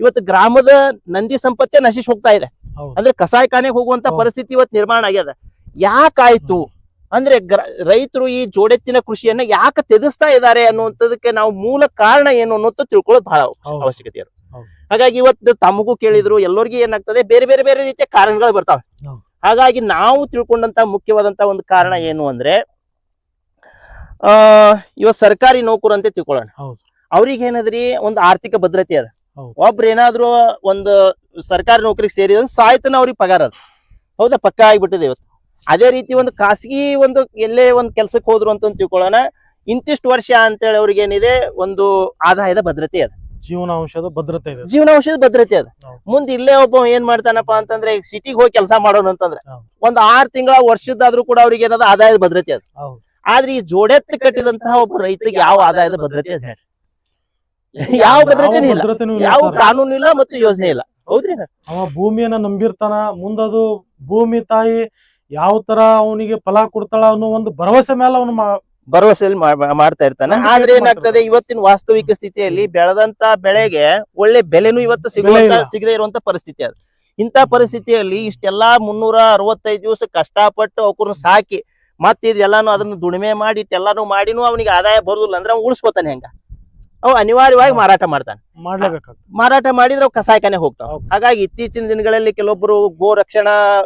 ಇವತ್ತು ಗ್ರಾಮದ ನಂದಿ ಸಂಪತ್ತೇ ನಶಿಸಿ ಹೋಗ್ತಾ ಇದೆ. ಅಂದ್ರೆ ಕಸಾಯಿಖಾನೆಗೆ ಹೋಗುವಂತ ಪರಿಸ್ಥಿತಿ ಇವತ್ತು ನಿರ್ಮಾಣ ಆಗ್ಯದ. ಯಾಕಾಯ್ತು? ಅಂದ್ರೆ ರೈತರು ಈ ಜೋಡೆತ್ತಿನ ಕೃಷಿಯನ್ನ ಯಾಕೆ ತೆಗೆಸ್ತಾ ಇದ್ದಾರೆ ಅನ್ನುವಂಥದಕ್ಕೆ ನಾವು ಮೂಲ ಕಾರಣ ಏನು ಅನ್ನೋದು ತಿಳ್ಕೊಳ್ಳೋದು ಬಹಳ. ಅವಶ್ಯಕತೆ ಇರುತ್ತೆ ಹಾಗಾಗಿ ಇವತ್ತು ತಮಗೂ ಕೇಳಿದ್ರು ಎಲ್ಲರಿಗೂ ಏನಾಗ್ತದೆ? ಬೇರೆ ಬೇರೆ ಬೇರೆ ರೀತಿಯ ಕಾರಣಗಳು ಬರ್ತಾವೆ. ಹಾಗಾಗಿ ನಾವು ತಿಳ್ಕೊಂಡಂತ ಮುಖ್ಯವಾದಂತ ಒಂದು ಕಾರಣ ಏನು ಅಂದ್ರೆ ಆ ಇವತ್ತು ಸರ್ಕಾರಿ ನೌಕರು ಅಂತ ತಿಳ್ಕೊಳ್ಳೋಣ. ಅವ್ರಿಗೆ ಏನದ್ರಿ ಒಂದು ಆರ್ಥಿಕ ಭದ್ರತೆ ಅದ. ಒಬ್ರು ಏನಾದ್ರು ಒಂದು ಸರ್ಕಾರಿ ನೌಕರಿಗೆ ಸೇರಿದ್ರೆ ಸಾಯ್ತನ ಅವ್ರಿಗೆ ಪಗಾರ ಅದ. ಹೌದಾ? ಪಕ್ಕ ಆಗಿಬಿಟ್ಟಿದೆ ಇವತ್ತು. ಅದೇ ರೀತಿ ಒಂದು ಖಾಸಗಿ ಒಂದು ಎಲ್ಲೇ ಒಂದು ಕೆಲ್ಸಕ್ಕೆ ಹೋದ್ರು ಅಂತ ತಿಳ್ಕೊಳ್ಳೋಣ. ಇಂತಿಷ್ಟು ವರ್ಷ ಅಂತೇಳಿ ಅವ್ರಿಗೆ ಏನಿದೆ ಒಂದು ಆದಾಯದ ಭದ್ರತೆ ಅದ. ಜೀವನಾಂಶದ ಭದ್ರತೆ ಇದೆ. ಜೀವನಾಂಶದ ಭದ್ರತೆ ಅದ. ಮುಂದೆ ಇಲ್ಲೇ ಒಬ್ಬ ಏನ್ ಮಾಡ್ತಾನಪ್ಪ ಅಂತಂದ್ರೆ ಈಗ ಸಿಟಿಗೆ ಹೋಗಿ ಕೆಲಸ ಮಾಡೋಣ ಅಂತಂದ್ರೆ. ಒಂದ್ ಆರ್ ತಿಂಗಳ ವರ್ಷದಾದ್ರೂ ಕೂಡ ಅವ್ರಿಗೆ ಏನದ ಆದಾಯದ ಭದ್ರತೆ ಅದ. ಆದ್ರೆ ಈ ಜೋಡೆತ್ತಿ ಕಟ್ಟಿದಂತಹ ಒಬ್ಬ ರೈತರಿಗೆ ಯಾವ ಆದಾಯದ ಭದ್ರತೆ ಅದ ಯಾವ ಭದ್ರತೆನೂ ಇಲ್ಲ ಭದ್ರತೆನೂ ಇಲ್ಲ ಯಾವ. ಕಾನೂನು ಇಲ್ಲ ಮತ್ತು ಯೋಜನೆ ಇಲ್ಲ ಹೌದ್ರಿ ಅವ ಭೂಮಿಯನ್ನ ನಂಬಿರ್ತಾನ ಮುಂದದು ಭೂಮಿ ತಾಯಿ ಯಾವ ತರ ಅವನಿಗೆ ಫಲ ಕೊಡ್ತಾಳ ಅನ್ನೋ ಒಂದು ಭರವಸೆ ಮೇಲೆ ಅವನು ಭರವಸೆಯಲ್ಲಿ ಮಾ- ಮಾಡ್ತಾ ಇರ್ತಾನೆ ನಂಬಿಕೆ ಆದ್ರೆ ಏನಾಗ್ತದೆ. ಇವತ್ತಿನ ವಾಸ್ತವಿಕ ಸ್ಥಿತಿಯಲ್ಲಿ ಬೆಳೆದಂತ ಬೆಳೆಗೆ ಒಳ್ಳೆ ಬೆಲೆನು ಇವತ್ತು ಸಿಗುವಂತ ಇಲ್ಲ. ಸಿಗದೆ ಇರುವಂತ ಪರಿಸ್ಥಿತಿ ಅದು ಇಂತ ಪರಿಸ್ಥಿತಿಯಲ್ಲಿ ಇಷ್ಟೆಲ್ಲಾ ಮುನ್ನೂರ ಅರವತ್ತೈದು ದಿವಸ ಕಷ್ಟಪಟ್ಟು ಅವ್ರನ್ನ ಸಾಕಿ ಮತ್ತೆ ಇದೆಲ್ಲಾನು ಅದನ್ನ ದುಡಿಮೆ ಮಾಡಿ ಇಷ್ಟೆಲ್ಲಾನು ಮಾಡಿನೂ ಅವನಿಗೆ ಆದಾಯ ಬರುದಿಲ್ಲ ಅಂದ್ರೆ ಅವ್ನು ಉಳಿಸ್ಕೋತಾನೆ ಹೆಂಗ ಅವ್ ಅನಿವಾರ್ಯವಾಗಿ ಮಾರಾಟ ಮಾಡ್ತಾನೆ. ಮಾಡ್ಲೇಬೇಕಾಗ್ತದೆ. ಮಾರಾಟ ಮಾಡಿದ್ರೆ ಅವ್ ಕಸಾಯಖಾನೆ ಹೋಗ್ತಾವ. ಹೌದು. ಹಾಗಾಗಿ ಇತ್ತೀಚಿನ ದಿನಗಳಲ್ಲಿ ಕೆಲವೊಬ್ರು ಗೋ ರಕ್ಷಣಾ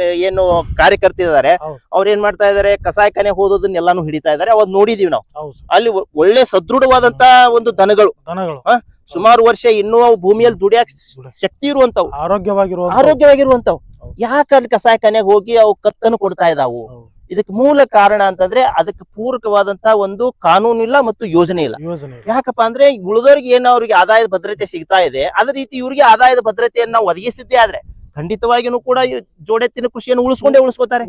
ಏನು ಕಾರ್ಯಕರ್ತಿದ್ದಾರೆ ಹೌದು. ಅವ್ರ ಏನ್ ಮಾಡ್ತಾ ಇದಾರೆ ಕಸಾಯಕಾನೆ ಹೋದನ್ನ ಎಲ್ಲಾನು ಹಿಡಿತಾ ಇದಾರೆ. ಅವಾಗ ನೋಡಿದೀವಿ ನಾವು. ಹೌದು ಸರ್. ಅಲ್ಲಿ ಒ- ಒಳ್ಳೆ ಸದೃಢವಾದಂತ ಒಂದು ದನಗಳು. ದನಗಳು. ಸುಮಾರು ವರ್ಷ ಇನ್ನೂ ಅವು ಭೂಮಿಯಲ್ಲಿ ದುಡಿಯಾಕ ಶಕ್ತಿ ಇರುವಂತವು. ಆರೋಗ್ಯವಾಗಿರುವ ಆರೋಗ್ಯವಾಗಿರುವಂತವು. ಹೌದು. ಯಾಕೆ ಅಲ್ಲಿ ಕಸಾಯಖಾನೆಗೆ ಹೋಗಿ ಅವು ಕತ್ತನ್ನು ಕೊಡ್ತಾ ಇದಾವು? ಇದಕ್ಕೆ ಮೂಲ ಕಾರಣ ಅಂತಂದ್ರೆ ಅದಕ್ಕೆ ಪೂರಕವಾದಂತಹ ಒಂದು ಕಾನೂನು ಇಲ್ಲ ಮತ್ತು ಯೋಜನೆ ಇಲ್ಲ. ಯಾಕಪ್ಪ ಅಂದ್ರೆ ಉಳಿದವ್ರಿಗೆ ಏನೋ ಅವ್ರಿಗೆ ಆದಾಯದ ಭದ್ರತೆ ಸಿಗ್ತಾ ಇದೆ. ಅದೇ ರೀತಿ ಇವರಿಗೆ ಆದಾಯದ ಭದ್ರತೆಯನ್ನ ಒದಗಿಸಿದ್ದೆ ಒದಗಿಸಿದ್ದೇ ಆದ್ರೆ ಖಂಡಿತವಾಗಿನೂ ಕೂಡ ಜೋಡೆತ್ತಿನ ಕೃಷಿಯನ್ನು ಉಳಿಸ್ಕೊಂಡೇ ಉಳಿಸ್ಕೋತಾರೆ.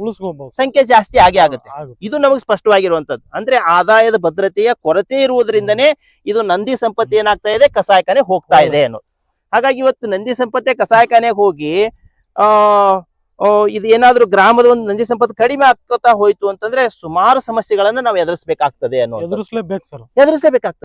ಸಂಖ್ಯೆ ಜಾಸ್ತಿ ಆಗೇ ಆಗುತ್ತೆ. ಇದು ನಮಗೆ ಸ್ಪಷ್ಟವಾಗಿರುವಂತದ್ದು. ಅಂದ್ರೆ ಆದಾಯದ ಭದ್ರತೆಯ ಕೊರತೆ ಇರುವುದರಿಂದನೇ ಇದು ನಂದಿ ಸಂಪತ್ತಿ ಏನಾಗ್ತಾ ಇದೆ ಕಸಾಯಖಾನೆ ಹೋಗ್ತಾ ಇದೆ ಅನ್ನೋದು. ಹಾಗಾಗಿ ಇವತ್ತು ನಂದಿ ಸಂಪತ್ತೆ ಕಸಾಯಖಾನೆಗೆ ಹೋಗಿ ಆ, ಇದು ಏನಾದ್ರೂ ಗ್ರಾಮದ ಒಂದು ನಂದಿ ಸಂಪತ್ತು ಕಡಿಮೆ ಆಗ್ತಾ ಹೋಯ್ತು ಅಂತಂದ್ರೆ ಸುಮಾರು ಸಮಸ್ಯೆಗಳನ್ನ ನಾವು ಎದುರಿಸಬೇಕಾಗ್ತದೆ ಅನ್ನೋದು ಎದುರಿಸಲೇಬೇಕು ಸರ್. ಎದುರಿಸಲೇಬೇಕಾಗ್ತದೆ.